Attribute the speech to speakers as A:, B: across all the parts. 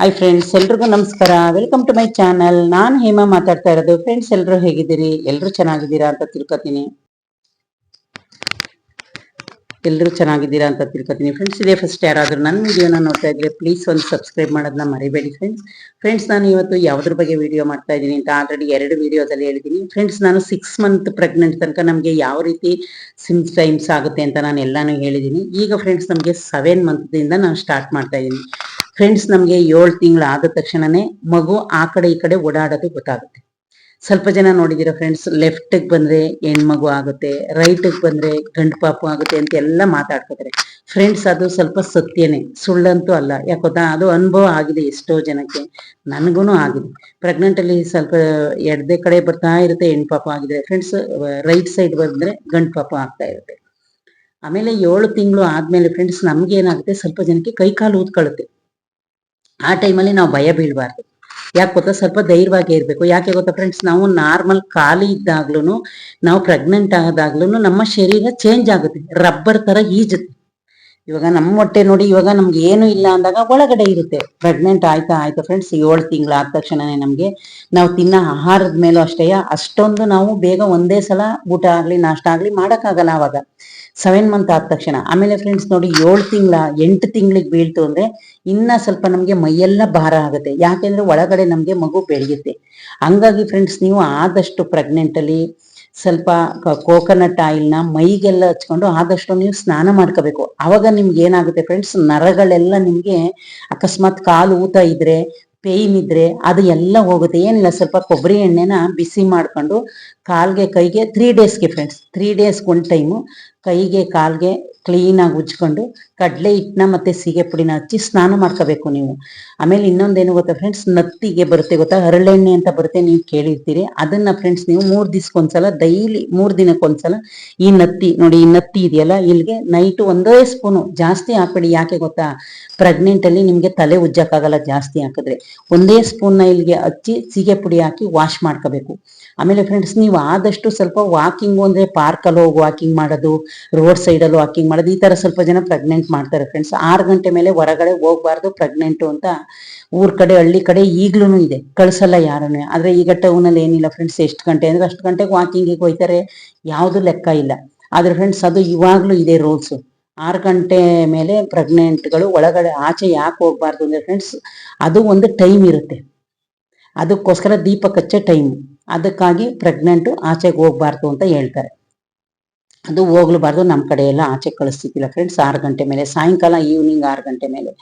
A: Hi friends ಎಲ್ರಿಗೂ ನಮಸ್ಕಾರ. Welcome to my channel ನಾನು ಹೇಮಾ ಮಾತಾಡ್ತಾ ಇರೋದು. ಫ್ರೆಂಡ್ಸ್ ಎಲ್ಲರೂ ಹೇಗಿದ್ದೀರಿ? ಎಲ್ಲರೂ ಚೆನ್ನಾಗಿದ್ದೀರಾ ಅಂತ ತಿಳ್ಕೊತೀನಿ. ಎಲ್ಲರೂ ಚೆನ್ನಾಗಿದ್ದೀರಾ ಅಂತ ತಿಳ್ಕೊತೀನಿ. ಫ್ರೆಂಡ್ಸ್ ಇದೇ ಫಸ್ಟ್ ಯಾರಾದರೂ ನನ್ನ ವಿಡಿಯೋನ ನೋಡ್ತಾ ಇದ್ರೆ ಪ್ಲೀಸ್ ಒಂದು ಸಬ್ಸ್ಕ್ರೈಬ್ ಮಾಡೋದನ್ನ ಮರಿಬೇಡಿ ಫ್ರೆಂಡ್ಸ್ ಫ್ರೆಂಡ್ಸ್ ನಾನು ಇವತ್ತು ಯಾವುದ್ರ ಬಗ್ಗೆ ವಿಡಿಯೋ ಮಾಡ್ತಾ ಇದ್ದೀನಿ ಅಂತ ಆಲ್ರೆಡಿ ಎರಡು ವಿಡಿಯೋದಲ್ಲಿ ಹೇಳಿದ್ದೀನಿ. ಫ್ರೆಂಡ್ಸ್ ನಾನು ಸಿಕ್ಸ್ ಮಂತ್ ಪ್ರೆಗ್ನೆಂಟ್ ತನಕ ನಮಗೆ ಯಾವ ರೀತಿ ಸಿಮ್ ಟೈಮ್ಸ್ ಆಗುತ್ತೆ ಅಂತ ನಾನು ಎಲ್ಲಾನು ಹೇಳಿದ್ದೀನಿ. ಈಗ ಫ್ರೆಂಡ್ಸ್ ನಮಗೆ ಸೆವೆನ್ ಮಂತ್ದಿಂದ ನಾನು ಸ್ಟಾರ್ಟ್ ಮಾಡ್ತಾ ಇದ್ದೀನಿ. ಫ್ರೆಂಡ್ಸ್ ನಮಗೆ ಏಳು ತಿಂಗಳು ಆದ ತಕ್ಷಣನೇ ಮಗು ಆ ಕಡೆ ಈ ಕಡೆ ಓಡಾಡೋದು ಗೊತ್ತಾಗುತ್ತೆ. ಸ್ವಲ್ಪ ಜನ ನೋಡಿದಿರ ಫ್ರೆಂಡ್ಸ್ ಲೆಫ್ಟಿಗೆ ಬಂದ್ರೆ ಹೆಣ್ಮಗು ಆಗುತ್ತೆ ರೈಟಿಗೆ ಬಂದ್ರೆ ಗಂಡು ಪಾಪು ಆಗುತ್ತೆ ಅಂತ ಎಲ್ಲ ಮಾತಾಡ್ಕೋತಾರೆ. ಫ್ರೆಂಡ್ಸ್ ಅದು ಸ್ವಲ್ಪ ಸತ್ಯನೇ, ಸುಳ್ಳಂತೂ ಅಲ್ಲ. ಯಾಕೋತಾ ಅದು ಅನುಭವ ಆಗಿದೆ ಎಷ್ಟೋ ಜನಕ್ಕೆ. ನನಗೂ ಆಗಿದೆ. ಪ್ರೆಗ್ನೆಂಟ್ ಅಲ್ಲಿ ಸ್ವಲ್ಪ ಎಡದೆ ಕಡೆ ಬರ್ತಾ ಇರುತ್ತೆ, ಹೆಣ್ ಪಾಪ ಆಗಿದೆ. ಫ್ರೆಂಡ್ಸ್ ರೈಟ್ ಸೈಡ್ ಬಂದ್ರೆ ಗಂಡು ಪಾಪ ಆಗ್ತಾ ಇರುತ್ತೆ. ಆಮೇಲೆ ಏಳು ತಿಂಗಳು ಆದ್ಮೇಲೆ ಫ್ರೆಂಡ್ಸ್ ನಮ್ಗೆ ಏನಾಗುತ್ತೆ ಸ್ವಲ್ಪ ಜನಕ್ಕೆ ಕೈ ಕಾಲು ಊದ್ಕೊಳ್ಳುತ್ತೆ. ಆ ಟೈಮಲ್ಲಿ ನಾವು ಭಯ ಬೀಳಬಾರ್ದು. ಯಾಕೆ ಗೊತ್ತಾ? ಸ್ವಲ್ಪ ಧೈರ್ಯವಾಗಿ ಇರಬೇಕು. ಯಾಕೆ ಗೊತ್ತಾ ಫ್ರೆಂಡ್ಸ್ ನಾವು ನಾರ್ಮಲ್ ಖಾಲಿ ಇದ್ದಾಗ್ಲೂ ನಾವು ಪ್ರೆಗ್ನೆಂಟ್ ಆದಾಗ್ಲೂ ನಮ್ಮ ಶರೀರ ಚೇಂಜ್ ಆಗುತ್ತೆ. ರಬ್ಬರ್ ತರ ಈಜುತ್ತೆ. ಇವಾಗ ನಮ್ಮ ಹೊಟ್ಟೆ ನೋಡಿ ಇವಾಗ ನಮ್ಗೆ ಏನು ಇಲ್ಲ ಅಂದಾಗ ಒಳಗಡೆ ಇರುತ್ತೆ. ಪ್ರೆಗ್ನೆಂಟ್ ಆಯ್ತಾ ಆಯ್ತಾ ಫ್ರೆಂಡ್ಸ್ ಏಳು ತಿಂಗಳು ಆದ ತಕ್ಷಣನೇ ನಮಗೆ ನಾವು ತಿನ್ನೋ ಆಹಾರದ ಮೇಲೂ ಅಷ್ಟೇ, ಅಷ್ಟೊಂದು ನಾವು ಬೇಗ ಒಂದೇ ಸಲ ಊಟ ಆಗ್ಲಿ, ನಾಷ್ಟ ಆಗ್ಲಿ ಮಾಡೋಕ್ಕಾಗಲ್ಲ ಅವಾಗ. ಸೆವೆನ್ ಮಂತ್ ಆದ ತಕ್ಷಣ. ಆಮೇಲೆ ಫ್ರೆಂಡ್ಸ್ ನೋಡಿ ಏಳು ತಿಂಗಳ, ಎಂಟು ತಿಂಗಳಿಗೆ ಬೀಳ್ತು ಅಂದ್ರೆ ಇನ್ನ ಸ್ವಲ್ಪ ನಮಗೆ ಮೈಯೆಲ್ಲ ಭಾರ ಆಗುತ್ತೆ. ಯಾಕೆಂದ್ರೆ ಒಳಗಡೆ ನಮಗೆ ಮಗು ಬೆಳೆಯುತ್ತೆ. ಹಂಗಾಗಿ ಫ್ರೆಂಡ್ಸ್ ನೀವು ಆದಷ್ಟು ಪ್ರೆಗ್ನೆಂಟ್ ಅಲ್ಲಿ ಸ್ವಲ್ಪ ಕೋಕೋನಟ್ ಆಯಿಲ್ನ ಮೈಗೆಲ್ಲ ಹಚ್ಕೊಂಡು ಆದಷ್ಟು ನೀವು ಸ್ನಾನ ಮಾಡ್ಕೋಬೇಕು. ಅವಾಗ ನಿಮ್ಗೆ ಏನಾಗುತ್ತೆ ಫ್ರೆಂಡ್ಸ್ ನರಗಳೆಲ್ಲ ನಿಮ್ಗೆ ಅಕಸ್ಮಾತ್ ಕಾಲು ಊತ ಇದ್ರೆ ಪೇಯ್ನ್ ಇದ್ರೆ ಅದು ಎಲ್ಲ ಹೋಗುತ್ತೆ. ಏನಿಲ್ಲ, ಸ್ವಲ್ಪ ಕೊಬ್ಬರಿ ಎಣ್ಣೆನ ಬಿಸಿ ಮಾಡ್ಕೊಂಡು ಕಾಲ್ಗೆ, ಕೈಗೆ ತ್ರೀ ಡೇಸ್ಗೆ ಫ್ರೆಂಡ್ಸ್ ತ್ರೀ ಡೇಸ್ಗೆ ಒನ್ ಟೈಮು ಕೈಗೆ, ಕಾಲ್ಗೆ ಕ್ಲೀನಾಗಿ ಉಜ್ಕೊಂಡು ಕಡಲೆ ಹಿಟ್ಟನ್ನ ಮತ್ತೆ ಸೀಗೆ ಪುಡಿನ ಹಚ್ಚಿ ಸ್ನಾನ ಮಾಡ್ಕೋಬೇಕು ನೀವು. ಆಮೇಲೆ ಇನ್ನೊಂದೇನು ಗೊತ್ತಾ ಫ್ರೆಂಡ್ಸ್ ನತ್ತಿಗೆ ಬರುತ್ತೆ ಗೊತ್ತಾ? ಹರಳೆಣ್ಣೆ ಅಂತ ಬರುತ್ತೆ ನೀವು ಕೇಳಿರ್ತೀರಿ. ಅದನ್ನ ಫ್ರೆಂಡ್ಸ್ ನೀವು ಮೂರ್ ದಿವ್ಸಕ್ಕೊಂದ್ಸಲ ಡೈಲಿ ಮೂರ್ ದಿನಕ್ಕೊಂದ್ಸಲ ಈ ನತ್ತಿ, ನೋಡಿ ಈ ನತ್ತಿ ಇದೆಯಲ್ಲ, ಇಲ್ಲಿಗೆ ನೈಟ್ ಒಂದೇ ಸ್ಪೂನು ಜಾಸ್ತಿ ಹಾಕ್ಬೇಡಿ. ಯಾಕೆ ಗೊತ್ತಾ? ಪ್ರೆಗ್ನೆಂಟ್ ಅಲ್ಲಿ ನಿಮ್ಗೆ ತಲೆ ಉಜ್ಜಕ್ಕಾಗಲ್ಲ ಜಾಸ್ತಿ ಹಾಕಿದ್ರೆ. ಒಂದೇ ಸ್ಪೂನ್ನ ಇಲ್ಲಿಗೆ ಹಚ್ಚಿ ಸೀಗೆ ಪುಡಿ ಹಾಕಿ ವಾಶ್ ಮಾಡ್ಕೋಬೇಕು. ಆಮೇಲೆ ಫ್ರೆಂಡ್ಸ್ ನೀವು ಆದಷ್ಟು ಸ್ವಲ್ಪ ವಾಕಿಂಗ್ ಅಂದ್ರೆ ಪಾರ್ಕಲ್ಲಿ ಹೋಗಿ ವಾಕಿಂಗ್ ಮಾಡೋದು ರೋಡ್ ಸೈಡಲ್ಲಿ ವಾಕಿಂಗ್ ಮಾಡೋದು ಈ ತರ ಸ್ವಲ್ಪ ಜನ ಪ್ರೆಗ್ನೆಂಟ್ ಮಾಡ್ತಾರೆ ಫ್ರೆಂಡ್ಸ್ ಆರು ಗಂಟೆ ಮೇಲೆ ಹೊರಗಡೆ ಹೋಗ್ಬಾರ್ದು ಪ್ರೆಗ್ನೆಂಟು ಅಂತ ಊರ್ ಕಡೆ, ಹಳ್ಳಿ ಕಡೆ ಈಗ್ಲೂ ಇದೆ. ಕಳ್ಸಲ್ಲ ಯಾರನ್ನೇ ಆದ್ರೆ ಈಗ ಟೌನಲ್ಲಿ ಏನಿಲ್ಲ ಫ್ರೆಂಡ್ಸ್ ಎಷ್ಟು ಗಂಟೆ ಅಂದ್ರೆ ಅಷ್ಟು ಗಂಟೆಗೆ ವಾಕಿಂಗಿಗೆ ಹೋಯ್ತಾರೆ, ಯಾವುದು ಲೆಕ್ಕ ಇಲ್ಲ. ಆದ್ರೆ ಫ್ರೆಂಡ್ಸ್ ಅದು ಇವಾಗ್ಲೂ ಇದೆ ರೂಲ್ಸ್ ಆರು ಗಂಟೆ ಮೇಲೆ ಪ್ರೆಗ್ನೆಂಟ್ಗಳು ಒಳಗಡೆ, ಆಚೆ ಯಾಕೆ ಹೋಗ್ಬಾರ್ದು ಅಂದ್ರೆ ಫ್ರೆಂಡ್ಸ್ ಅದು ಒಂದು ಟೈಮ್ ಇರುತ್ತೆ. ಅದಕ್ಕೋಸ್ಕರ ದೀಪ ಕಚ್ಚೆ ಟೈಮ್ ಅದಕ್ಕಾಗಿ ಪ್ರೆಗ್ನೆಂಟು ಆಚೆಗೆ ಹೋಗ್ಬಾರ್ದು ಅಂತ ಹೇಳ್ತಾರೆ. ಅದು ಹೋಗ್ಲಬಾರ್ದು ನಮ್ಮ ಕಡೆ ಎಲ್ಲ ಆಚೆ ಕಳಿಸ್ತಿದ್ದಿಲ್ಲ ಫ್ರೆಂಡ್ಸ್ ಆರು ಗಂಟೆ ಮೇಲೆ, ಸಾಯಂಕಾಲ ಈವ್ನಿಂಗ್ ಆರು ಗಂಟೆ ಮೇಲೆ.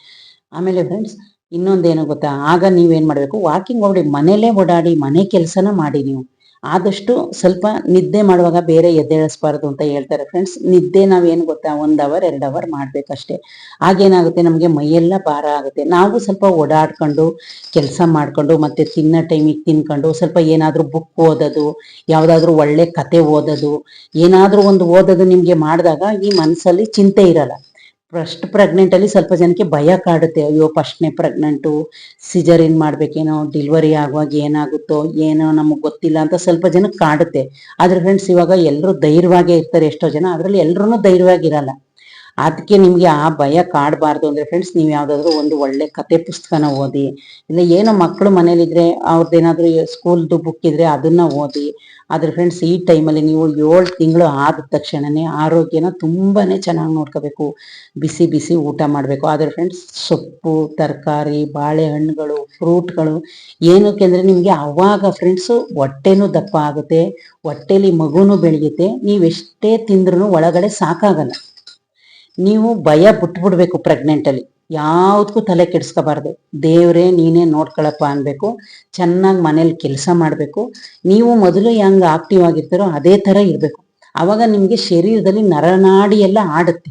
A: ಆಮೇಲೆ ಫ್ರೆಂಡ್ಸ್ ಇನ್ನೊಂದೇನು ಗೊತ್ತಾ? ಆಗ ನೀವೇನ್ ಮಾಡಬೇಕು? ವಾಕಿಂಗ್ ಹೋಗಿ ಮನೆಯಲ್ಲೇ ಓಡಾಡಿ, ಮನೆ ಕೆಲಸನ ಮಾಡಿ ನೀವು. ಆದಷ್ಟು ಸ್ವಲ್ಪ ನಿದ್ದೆ ಮಾಡುವಾಗ ಬೇರೆ ಎದ್ದೇಳಿಸ್ಬಾರ್ದು ಅಂತ ಹೇಳ್ತಾರೆ ಫ್ರೆಂಡ್ಸ್ ನಿದ್ದೆ ನಾವೇನು ಗೊತ್ತಾ? ಒಂದ್ ಅವರ್ ಎರಡು ಅವರ್ ಮಾಡ್ಬೇಕಷ್ಟೇ. ಆಗೇನಾಗುತ್ತೆ ನಮಗೆ ಮೈಯೆಲ್ಲ ಭಾರ ಆಗುತ್ತೆ. ನಾವು ಸ್ವಲ್ಪ ಓಡಾಡ್ಕೊಂಡು, ಕೆಲಸ ಮಾಡ್ಕೊಂಡು, ಮತ್ತೆ ತಿನ್ನೋ ಟೈಮಿಗೆ ತಿನ್ಕೊಂಡು, ಸ್ವಲ್ಪ ಏನಾದ್ರೂ ಬುಕ್ ಓದೋದು, ಯಾವ್ದಾದ್ರು ಒಳ್ಳೆ ಕತೆ ಓದೋದು, ಏನಾದ್ರೂ ಒಂದು ಓದೋದು ನಿಮ್ಗೆ ಮಾಡಿದಾಗ ಈ ಮನಸ್ಸಲ್ಲಿ ಚಿಂತೆ ಇರಲ್ಲ. ಫಸ್ಟ್ ಪ್ರೆಗ್ನೆಂಟ್ ಅಲ್ಲಿ ಸ್ವಲ್ಪ ಜನಕ್ಕೆ ಭಯ ಕಾಡುತ್ತೆ. ಅಯ್ಯೋ ಫಸ್ಟ್ನೇ ಪ್ರೆಗ್ನೆಂಟು ಸಿಜರಿನ್ ಮಾಡ್ಬೇಕೇನೋ ಡೆಲಿವರಿ ಆಗುವಾಗ ಏನಾಗುತ್ತೋ, ಏನೋ ನಮಗೆ ಗೊತ್ತಿಲ್ಲ ಅಂತ ಸ್ವಲ್ಪ ಜನಕ್ಕೆ ಕಾಡುತ್ತೆ. ಆದ್ರೆ ಫ್ರೆಂಡ್ಸ್ ಇವಾಗ ಎಲ್ಲರೂ ಧೈರ್ಯವಾಗೇ ಇರ್ತಾರೆ ಎಷ್ಟೋ ಜನ. ಅದ್ರಲ್ಲಿ ಎಲ್ಲರೂ ಧೈರ್ಯವಾಗಿರಲ್ಲ ಅದಕ್ಕೆ ನಿಮ್ಗೆ ಆ ಭಯ ಕಾಡಬಾರ್ದು ಅಂದ್ರೆ ಫ್ರೆಂಡ್ಸ್ ನೀವು ಯಾವ್ದಾದ್ರು ಒಂದು ಒಳ್ಳೆ ಕತೆ ಪುಸ್ತಕನ ಓದಿ. ಇಲ್ಲ ಏನೋ ಮಕ್ಕಳು ಮನೇಲಿದ್ರೆ ಅವ್ರದ್ದೇನಾದ್ರೂ ಸ್ಕೂಲ್ದು ಬುಕ್ ಇದ್ರೆ ಅದನ್ನ ಓದಿ. ಆದ್ರೆ ಫ್ರೆಂಡ್ಸ್ ಈ ಟೈಮಲ್ಲಿ ನೀವು ಏಳು ತಿಂಗಳು ಆದ ತಕ್ಷಣನೇ ಆರೋಗ್ಯನ ತುಂಬಾನೇ ಚೆನ್ನಾಗಿ ನೋಡ್ಕೋಬೇಕು. ಬಿಸಿ ಬಿಸಿ ಊಟ ಮಾಡಬೇಕು. ಆದ್ರೆ ಫ್ರೆಂಡ್ಸ್ ಸೊಪ್ಪು, ತರಕಾರಿ, ಬಾಳೆಹಣ್ಣುಗಳು ಫ್ರೂಟ್ಗಳು ಏನಕ್ಕೆ ಅಂದ್ರೆ ನಿಮ್ಗೆ ಅವಾಗ ಫ್ರೆಂಡ್ಸು ಹೊಟ್ಟೆನೂ ದಪ್ಪ ಆಗುತ್ತೆ. ಹೊಟ್ಟೆಲಿ ಮಗುನು ಬೆಳೆಯುತ್ತೆ. ನೀವೆಷ್ಟೇ ತಿಂದ್ರೂ ಒಳಗಡೆ ಸಾಕಾಗಲ್ಲ. ನೀವು ಭಯ ಬಿಟ್ಬಿಡ್ಬೇಕು ಪ್ರೆಗ್ನೆಂಟಲ್ಲಿ ಯಾವ್ದಕ್ಕೂ ತಲೆ ಕೆಡಿಸ್ಕೋಬಾರ್ದು. ದೇವ್ರೇ, ನೀನೇ ನೋಡ್ಕೊಳಪ್ಪ ಅನ್ಬೇಕು. ಚೆನ್ನಾಗಿ ಮನೇಲಿ ಕೆಲಸ ಮಾಡಬೇಕು. ನೀವು ಮೊದಲು ಹೆಂಗ್ ಆಕ್ಟಿವ್ ಆಗಿರ್ತಾರೋ ಅದೇ ತರ ಇರಬೇಕು. ಅವಾಗ ನಿಮ್ಗೆ ಶರೀರದಲ್ಲಿ ನರನಾಡಿ ಎಲ್ಲ ಆಡುತ್ತೆ.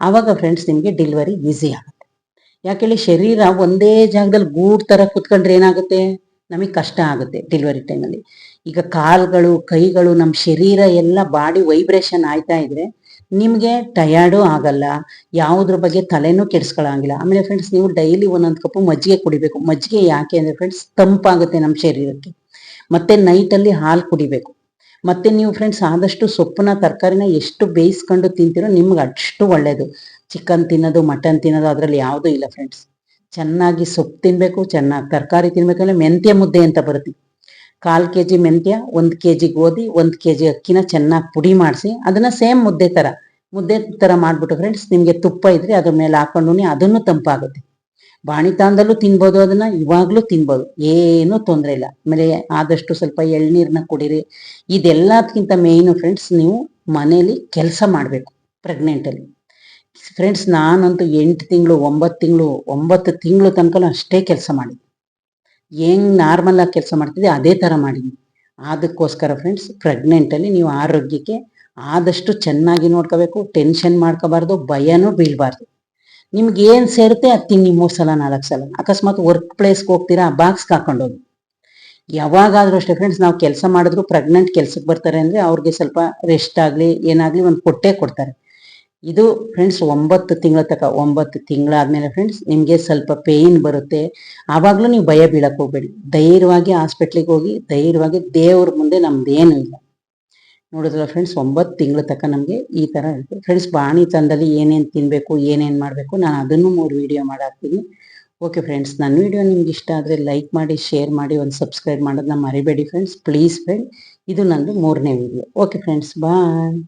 A: ಅವಾಗ ಫ್ರೆಂಡ್ಸ್ ನಿಮ್ಗೆ ಡೆಲಿವರಿ ಈಸಿ ಆಗುತ್ತೆ. ಯಾಕೇಳಿ ಶರೀರ ಒಂದೇ ಜಾಗದಲ್ಲಿ ಗೂಡ್ ತರ ಕುತ್ಕೊಂಡ್ರೆ ಏನಾಗುತ್ತೆ? ನಮಗೆ ಕಷ್ಟ ಆಗುತ್ತೆ ಡೆಲಿವರಿ ಟೈಮಲ್ಲಿ ಈಗ ಕಾಲ್ಗಳು, ಕೈಗಳು ನಮ್ಮ ಶರೀರ ಎಲ್ಲ ಬಾಡಿ ವೈಬ್ರೇಷನ್ ಆಯ್ತಾ ಇದ್ರೆ ನಿಮ್ಗೆ ಟಯರ್ಡು ಆಗಲ್ಲ. ಯಾವುದ್ರ ಬಗ್ಗೆ ತಲೆನೂ ಕೆಡಿಸ್ಕೊಳ್ಳಂಗಿಲ್ಲ ಆಮೇಲೆ ಫ್ರೆಂಡ್ಸ್ ನೀವು ಡೈಲಿ ಒಂದೊಂದು ಕಪ್ಪು ಮಜ್ಜಿಗೆ ಕುಡಿಬೇಕು. ಮಜ್ಜಿಗೆ ಯಾಕೆ ಅಂದ್ರೆ ಫ್ರೆಂಡ್ಸ್ ತಂಪಾಗುತ್ತೆ ನಮ್ಮ ಶರೀರಕ್ಕೆ. ಮತ್ತೆ ನೈಟಲ್ಲಿ ಹಾಲು ಕುಡಿಬೇಕು. ಮತ್ತೆ ನೀವು ಫ್ರೆಂಡ್ಸ್ ಆದಷ್ಟು ಸೊಪ್ಪನ ತರಕಾರಿನ ಎಷ್ಟು ಬೇಯಿಸ್ಕೊಂಡು ತಿಂತೀರೋ ನಿಮ್ಗೆ ಅಷ್ಟು ಒಳ್ಳೇದು. ಚಿಕನ್ ತಿನ್ನೋದು ಮಟನ್ ತಿನ್ನೋದು, ಅದರಲ್ಲಿ ಯಾವುದೂ ಇಲ್ಲ ಫ್ರೆಂಡ್ಸ್ ಚೆನ್ನಾಗಿ ಸೊಪ್ಪು ತಿನ್ನಬೇಕು ಚೆನ್ನಾಗಿ ತರಕಾರಿ ತಿನ್ಬೇಕಂದ್ರೆ ಮೆಂತ್ಯ ಮುದ್ದೆ ಅಂತ ಬರುತ್ತೆ. ಕಾಲು ಕೆ ಜಿ ಮೆಂತ್ಯ, ಒಂದು ಕೆ ಜಿ ಗೋಧಿ, ಒಂದು ಕೆ ಜಿ ಅಕ್ಕಿನ ಚೆನ್ನಾಗಿ ಪುಡಿ ಮಾಡಿಸಿ, ಅದನ್ನ ಸೇಮ್ ಮುದ್ದೆ ಥರ ಮುದ್ದೆ ಥರ ಮಾಡಿಬಿಟ್ಟು ಫ್ರೆಂಡ್ಸ್ ನಿಮಗೆ ತುಪ್ಪ ಇದ್ರೆ ಅದ್ರ ಮೇಲೆ ಹಾಕೊಂಡು ಅದನ್ನು ತಂಪಾಗುತ್ತೆ. ಬಾಣಿತಾನದಲ್ಲೂ ತಿನ್ಬೋದು ಅದನ್ನ, ಇವಾಗ್ಲೂ ತಿನ್ಬೋದು. ಏನೂ ತೊಂದರೆ ಇಲ್ಲ. ಆಮೇಲೆ ಆದಷ್ಟು ಸ್ವಲ್ಪ ಎಳ್ನೀರನ್ನ ಕುಡೀರಿ. ಇದೆಲ್ಲದಕ್ಕಿಂತ ಮೇಯ್ನ್ ಫ್ರೆಂಡ್ಸ್ ನೀವು ಮನೇಲಿ ಕೆಲಸ ಮಾಡಬೇಕು ಪ್ರೆಗ್ನೆಂಟಲ್ಲಿ ಫ್ರೆಂಡ್ಸ್ ನಾನಂತೂ ಎಂಟು ತಿಂಗಳು, ಒಂಬತ್ತು ತಿಂಗಳು ಒಂಬತ್ತು ತಿಂಗಳು ತನಕ ಅಷ್ಟೇ ಕೆಲಸ ಮಾಡಿದ್ದೆ. ಹೆಂಗ್ ನಾರ್ಮಲ್ ಆಗಿ ಕೆಲಸ ಮಾಡ್ತಿದ್ದೆ ಅದೇ ಥರ ಮಾಡಿದ್ವಿ. ಅದಕ್ಕೋಸ್ಕರ ಫ್ರೆಂಡ್ಸ್ ಪ್ರೆಗ್ನೆಂಟಲ್ಲಿ ನೀವು ಆರೋಗ್ಯಕ್ಕೆ ಆದಷ್ಟು ಚೆನ್ನಾಗಿ ನೋಡ್ಕೋಬೇಕು ಟೆನ್ಷನ್ ಮಾಡ್ಕೋಬಾರ್ದು, ಭಯನೂ ಬೀಳಬಾರ್ದು. ನಿಮ್ಗೆ ಏನ್ ಸೇರುತ್ತೆ ಅದು ತಿನ್ನಿ ಮೂರು ಸಲ, ನಾಲ್ಕು ಸಲ. ಅಕಸ್ಮಾತ್ ವರ್ಕ್ ಪ್ಲೇಸ್ಗೆ ಹೋಗ್ತೀರಾ, ಆ ಬಾಕ್ಸ್ಗೆ ಹಾಕೊಂಡೋಗಿ ಯಾವಾಗಾದ್ರೂ ಅಷ್ಟೇ ಫ್ರೆಂಡ್ಸ್ ನಾವು ಕೆಲಸ ಮಾಡಿದ್ರು ಪ್ರೆಗ್ನೆಂಟ್ ಕೆಲ್ಸಕ್ಕೆ ಬರ್ತಾರೆ ಅಂದರೆ ಅವ್ರಿಗೆ ಸ್ವಲ್ಪ ರೆಸ್ಟ್ ಆಗಲಿ, ಏನಾಗ್ಲಿ ಒಂದು ಕೊಟ್ಟೆ ಕೊಡ್ತಾರೆ. ಇದು ಫ್ರೆಂಡ್ಸ್ ಒಂಬತ್ತು ತಿಂಗಳ ತನಕ ಒಂಬತ್ತು ತಿಂಗಳಾದ್ಮೇಲೆ ಫ್ರೆಂಡ್ಸ್ ನಿಮಗೆ ಸ್ವಲ್ಪ ಪೇಯ್ನ್ ಬರುತ್ತೆ. ಆವಾಗಲೂ ನೀವು ಭಯ ಬೀಳಕ್ಕೆ ಹೋಗ್ಬೇಡಿ. ಧೈರ್ಯವಾಗಿ ಹಾಸ್ಪಿಟ್ಲಿಗೆ ಹೋಗಿ, ಧೈರ್ಯವಾಗಿ ದೇವ್ರ ಮುಂದೆ ನಮ್ದೇನು ಇಲ್ಲ. ನೋಡಿದ್ರಲ್ಲ ಫ್ರೆಂಡ್ಸ್ ಒಂಬತ್ತು ತಿಂಗಳ ತನಕ ನಮಗೆ ಈ ಥರ ಇರುತ್ತೆ. ಫ್ರೆಂಡ್ಸ್ ಬಾಣಿ ತಂದಲ್ಲಿ ಏನೇನು ತಿನ್ನಬೇಕು ಏನೇನು ಮಾಡಬೇಕು, ನಾನು ಅದನ್ನು ಮೂರು ವಿಡಿಯೋ ಮಾಡಾಕ್ತೀನಿ. ಓಕೆ ಫ್ರೆಂಡ್ಸ್ ನನ್ನ ವಿಡಿಯೋ ನಿಮ್ಗೆ ಇಷ್ಟ ಆದರೆ ಲೈಕ್ ಮಾಡಿ ಶೇರ್ ಮಾಡಿ, ಒಂದು ಸಬ್ಸ್ಕ್ರೈಬ್ ಮಾಡೋದನ್ನ ಮರಿಬೇಡಿ ಫ್ರೆಂಡ್ಸ್ ಪ್ಲೀಸ್ ಫ್ರೆಂಡ್ ಇದು ನಂದು ಮೂರನೇ ವಿಡಿಯೋ ಓಕೆ ಫ್ರೆಂಡ್ಸ್ ಬಾಯ್